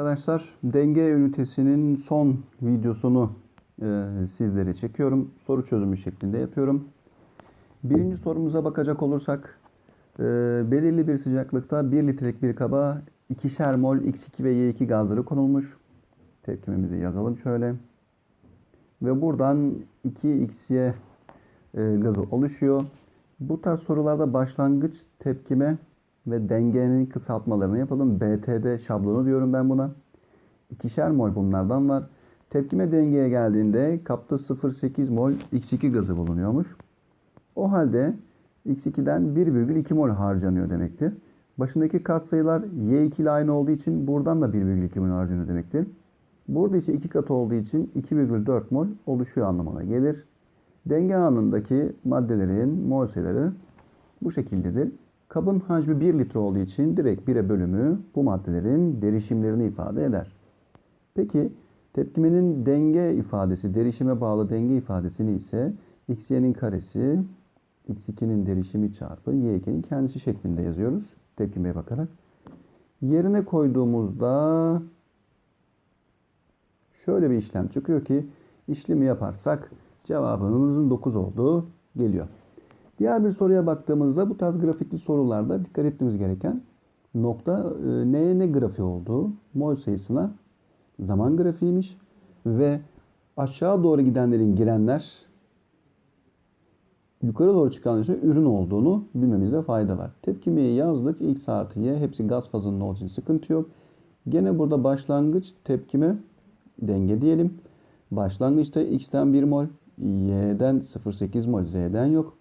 Arkadaşlar denge ünitesinin son videosunu e, sizlere çekiyorum. Soru çözümü şeklinde yapıyorum. Birinci sorumuza bakacak olursak e, belirli bir sıcaklıkta 1 litrelik bir kaba 2'şer mol X2 ve Y2 gazları konulmuş. Tepkimemizi yazalım şöyle. Ve buradan 2XY e, gazı oluşuyor. Bu tarz sorularda başlangıç tepkime ve dengenin kısaltmalarını yapalım. BTD şablonu diyorum ben buna. İkişer mol bunlardan var. Tepkime dengeye geldiğinde kapta 0,8 mol X2 gazı bulunuyormuş. O halde X2'den 1,2 mol harcanıyor demektir. Başındaki katsayılar Y2 ile aynı olduğu için buradan da 1,2 mol harcanıyor demektir. Burada ise 2 katı olduğu için 2,4 mol oluşuyor anlamına gelir. Denge anındaki maddelerin mol sayıları bu şekildedir. Kabın hacmi 1 litre olduğu için direkt 1'e bölümü bu maddelerin derişimlerini ifade eder. Peki tepkimenin denge ifadesi, derişime bağlı denge ifadesini ise xy'nin karesi x2'nin derişimi çarpı y2'nin kendisi şeklinde yazıyoruz. Tepkimeye bakarak. Yerine koyduğumuzda şöyle bir işlem çıkıyor ki işlemi yaparsak cevabımızın 9 olduğu geliyor. Diğer bir soruya baktığımızda bu tarz grafikli sorularda dikkat etmemiz gereken nokta e, neye ne grafiği olduğu, mol sayısına zaman grafiğiymiş ve aşağı doğru gidenlerin girenler yukarı doğru ise ürün olduğunu bilmemizde fayda var. Tepkimeyi yazdık. X artı Y hepsi gaz fazında olduğu için sıkıntı yok. Gene burada başlangıç tepkime denge diyelim. Başlangıçta X'ten 1 mol, Y'den 0,8 mol, Z'den yok.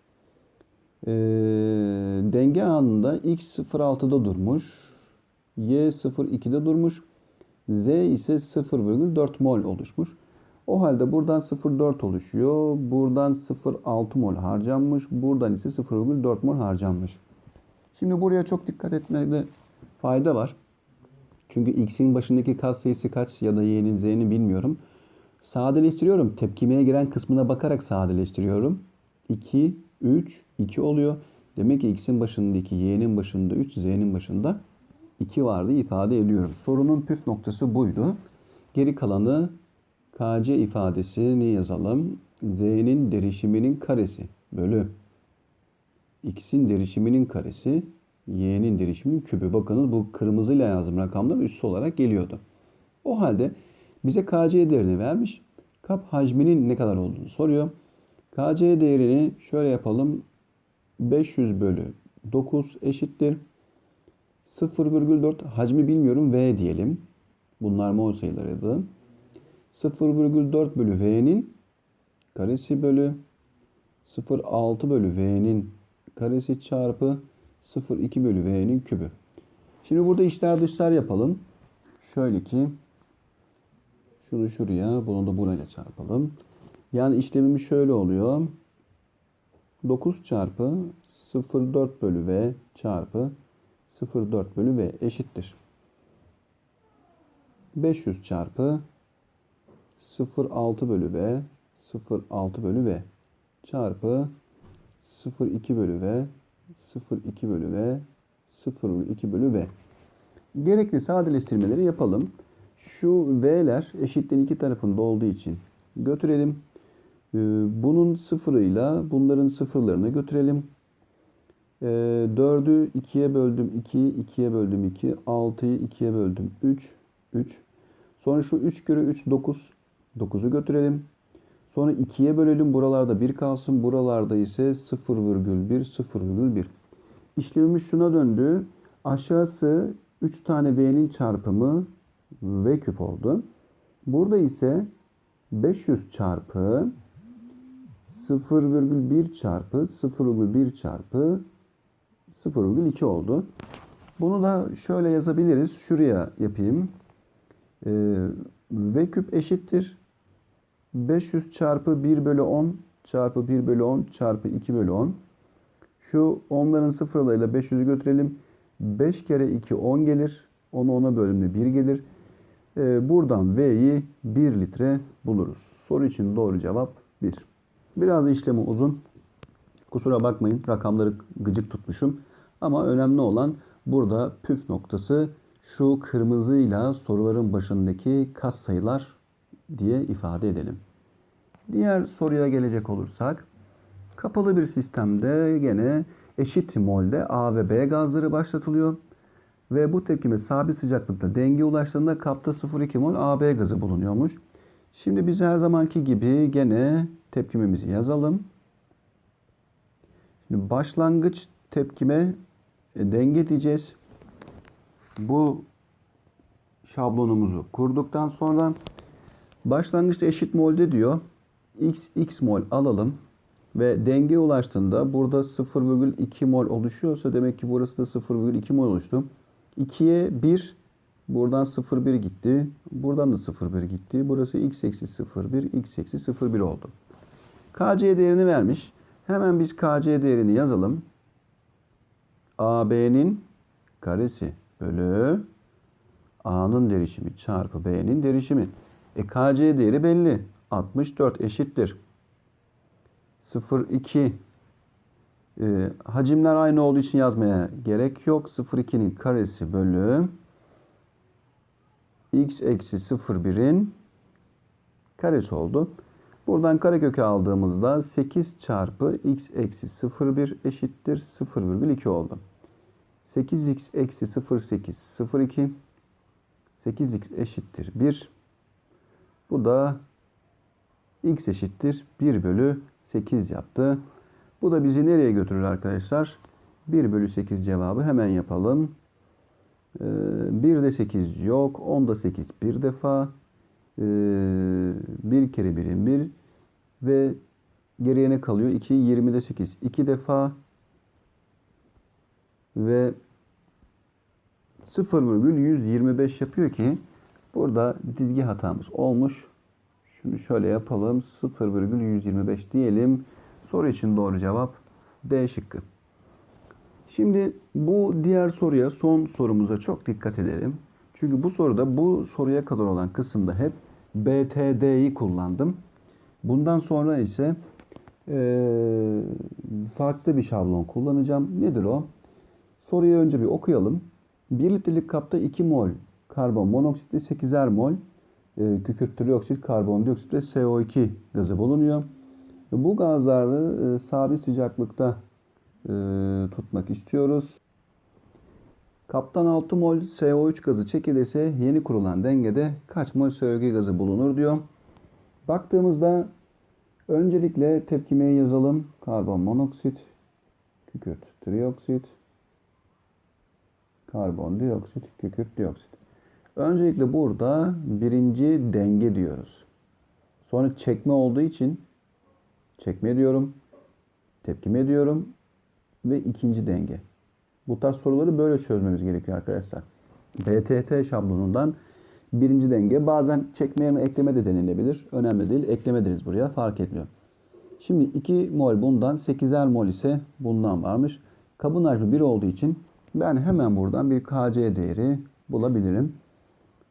E, denge anında X 0,6'da durmuş. Y 0,2'de durmuş. Z ise 0,4 mol oluşmuş. O halde buradan 0,4 oluşuyor. Buradan 0,6 mol harcanmış. Buradan ise 0,4 mol harcanmış. Şimdi buraya çok dikkat etmede fayda var. Çünkü X'in başındaki katsayısı kaç ya da Y'nin Z'nin bilmiyorum. Sadeleştiriyorum. Tepkimeye giren kısmına bakarak sadeleştiriyorum. 2, 3, 2 oluyor. Demek ki X'in başındaki Y'nin başında 3, Z'nin başında 2 vardı ifade ediyorum. Sorunun püf noktası buydu. Geri kalanı KC ifadesini yazalım. Z'nin derişiminin karesi bölü X'in derişiminin karesi Y'nin derişiminin kübü. Bakınız bu kırmızıyla yazdığım rakamlar üssü olarak geliyordu. O halde bize KC değerini vermiş. Kap hacminin ne kadar olduğunu soruyor. KC değerini şöyle yapalım. 500 bölü 9 eşittir. 0,4 hacmi bilmiyorum V diyelim. Bunlar mol sayılarıydı. 0,4 bölü V'nin karesi bölü 0,6 bölü V'nin karesi çarpı 0,2 bölü V'nin kübü. Şimdi burada içler dışlar yapalım. Şöyle ki şunu şuraya bunu da buraya çarpalım. Yani işlemimiz şöyle oluyor. 9 çarpı 0,4 bölü V çarpı 0,4 bölü V eşittir. 500 çarpı 0,6 bölü V 0,6 bölü V çarpı 0,2 bölü V 0,2 bölü V 0,2 bölü V. Gerekli sadeleştirmeleri yapalım. Şu V'ler eşitliğin iki tarafında olduğu için götürelim. Bunun sıfırıyla bunların sıfırlarını götürelim. 4'ü 2'ye böldüm 2, 2'ye böldüm 2, 6'yı 2'ye böldüm 3, 3. Sonra şu 3 kere 3 9, 9'u götürelim. Sonra 2'ye bölelim. Buralarda 1 kalsın. Buralarda ise 0,1, 0,1. İşlemimiz şuna döndü. Aşağısı 3 tane V'nin çarpımı V küp oldu. Burada ise 500 çarpı 0,1 çarpı 0,1 çarpı 0,2 oldu. Bunu da şöyle yazabiliriz. Şuraya yapayım. Ee, v küp eşittir. 500 çarpı 1 bölü 10 çarpı 1 bölü 10 çarpı 2 bölü 10. Şu onların sıfırlarıyla 500'ü götürelim. 5 kere 2 10 gelir. 10'u 10'a bölümlü 1 gelir. Ee, buradan V'yi 1 litre buluruz. Soru için doğru cevap 1. Biraz işlemi uzun. Kusura bakmayın rakamları gıcık tutmuşum. Ama önemli olan burada püf noktası şu kırmızıyla soruların başındaki kas sayılar diye ifade edelim. Diğer soruya gelecek olursak kapalı bir sistemde gene eşit molde A ve B gazları başlatılıyor. Ve bu tepkime sabit sıcaklıkta denge ulaştığında kapta 0,2 mol AB gazı bulunuyormuş. Şimdi biz her zamanki gibi gene tepkimemizi yazalım. Şimdi başlangıç tepkime e, denge diyeceğiz. Bu şablonumuzu kurduktan sonra başlangıçta eşit molde diyor. X, X mol alalım. Ve denge ulaştığında burada 0,2 mol oluşuyorsa demek ki burası da 0,2 mol oluştu. 2'ye 1 buradan 0,1 gitti. Buradan da 0,1 gitti. Burası x eksi 0,1 x eksi 0,1 oldu. KC değerini vermiş. Hemen biz KC değerini yazalım. AB'nin karesi bölü A'nın derişimi çarpı B'nin derişimi. E KC değeri belli. 64 eşittir. 0,2 e, hacimler aynı olduğu için yazmaya gerek yok. 0,2'nin karesi bölü x eksi 0,1'in karesi oldu. Buradan karekökü aldığımızda 8 çarpı x eksi 0,1 eşittir 0,2 oldu. 8x eksi 0,8 0,2 8x eşittir 1. Bu da x eşittir 1 bölü 8 yaptı. Bu da bizi nereye götürür arkadaşlar? 1 bölü 8 cevabı hemen yapalım. 1'de ee, 8 yok. 10'da 8 bir defa. Ee, bir kere birim 1. Ve geriye ne kalıyor? 2. 20'de 8 2 defa. Ve 0,125 yapıyor ki burada dizgi hatamız olmuş. Şunu şöyle yapalım. 0,125 diyelim. Soru için doğru cevap D şıkkı. Şimdi bu diğer soruya, son sorumuza çok dikkat edelim. Çünkü bu soruda bu soruya kadar olan kısımda hep BTD'yi kullandım. Bundan sonra ise e, farklı bir şablon kullanacağım. Nedir o? Soruyu önce bir okuyalım. 1 litrelik kapta 2 mol karbon monoksitle 8'er mol e, kükürt dioksit, karbondioksit ve CO2 gazı bulunuyor. Bu gazları e, sabit sıcaklıkta e, tutmak istiyoruz. Kaptan 6 mol CO3 gazı çekilirse yeni kurulan dengede kaç mol CO2 gazı bulunur diyor. Baktığımızda öncelikle tepkimeyi yazalım. Karbon monoksit, kükürt trioksit, karbondioksit, kükürt dioksit. Öncelikle burada birinci denge diyoruz. Sonra çekme olduğu için çekme diyorum, tepkime diyorum ve ikinci denge. Bu tarz soruları böyle çözmemiz gerekiyor arkadaşlar. BTT şablonundan birinci denge bazen çekme yerine ekleme de denilebilir. Önemli değil. Ekleme deriz buraya. Fark etmiyor. Şimdi 2 mol bundan 8'er mol ise bundan varmış. Kabın hacmi 1 olduğu için ben hemen buradan bir KC değeri bulabilirim.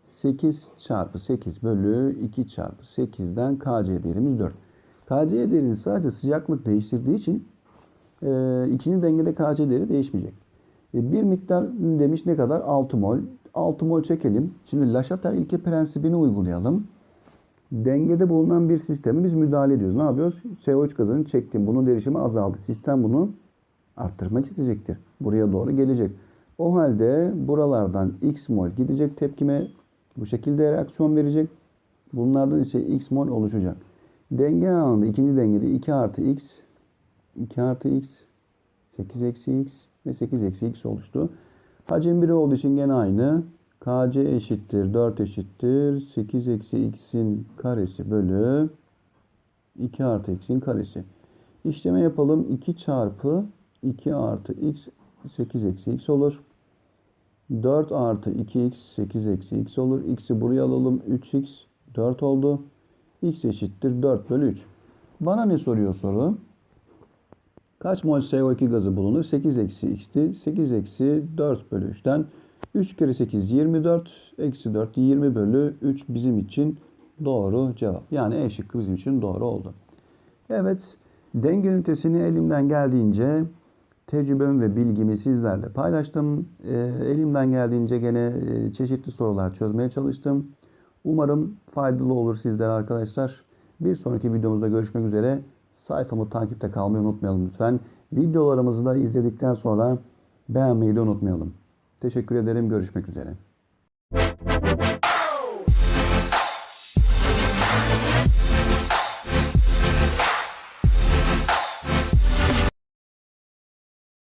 8 çarpı 8 bölü 2 çarpı 8'den KC değerimiz 4. KC değerini sadece sıcaklık değiştirdiği için e, ikinci dengede KC değeri değişmeyecek. E, bir miktar demiş ne kadar? 6 mol. 6 mol çekelim. Şimdi Laşater ilke prensibini uygulayalım. Dengede bulunan bir sisteme biz müdahale ediyoruz. Ne yapıyoruz? CO3 gazını çektim. Bunun derişimi azaldı. Sistem bunu arttırmak isteyecektir. Buraya doğru gelecek. O halde buralardan x mol gidecek tepkime bu şekilde reaksiyon verecek. Bunlardan ise x mol oluşacak. Denge anında ikinci dengede 2 artı x 2 artı x 8 eksi x ve 8 eksi x oluştu. Hacim 1 olduğu için gene aynı. KC eşittir 4 eşittir 8 eksi x'in karesi bölü 2 artı x'in karesi. İşleme yapalım. 2 çarpı 2 artı x 8 eksi x olur. 4 artı 2x 8 eksi x olur. X'i buraya alalım. 3x 4 oldu. x eşittir 4 bölü 3. Bana ne soruyor soru? Kaç mol CO2 gazı bulunur? 8 eksi x'ti. 8 eksi 4 bölü 3'ten 3 kere 8 24. Eksi 4 20 bölü 3 bizim için doğru cevap. Yani E şıkkı bizim için doğru oldu. Evet denge ünitesini elimden geldiğince tecrübemi ve bilgimi sizlerle paylaştım. Ee, elimden geldiğince gene e, çeşitli sorular çözmeye çalıştım. Umarım faydalı olur sizlere arkadaşlar. Bir sonraki videomuzda görüşmek üzere. Sayfamı takipte kalmayı unutmayalım lütfen. Videolarımızı da izledikten sonra beğenmeyi de unutmayalım. Teşekkür ederim. Görüşmek üzere.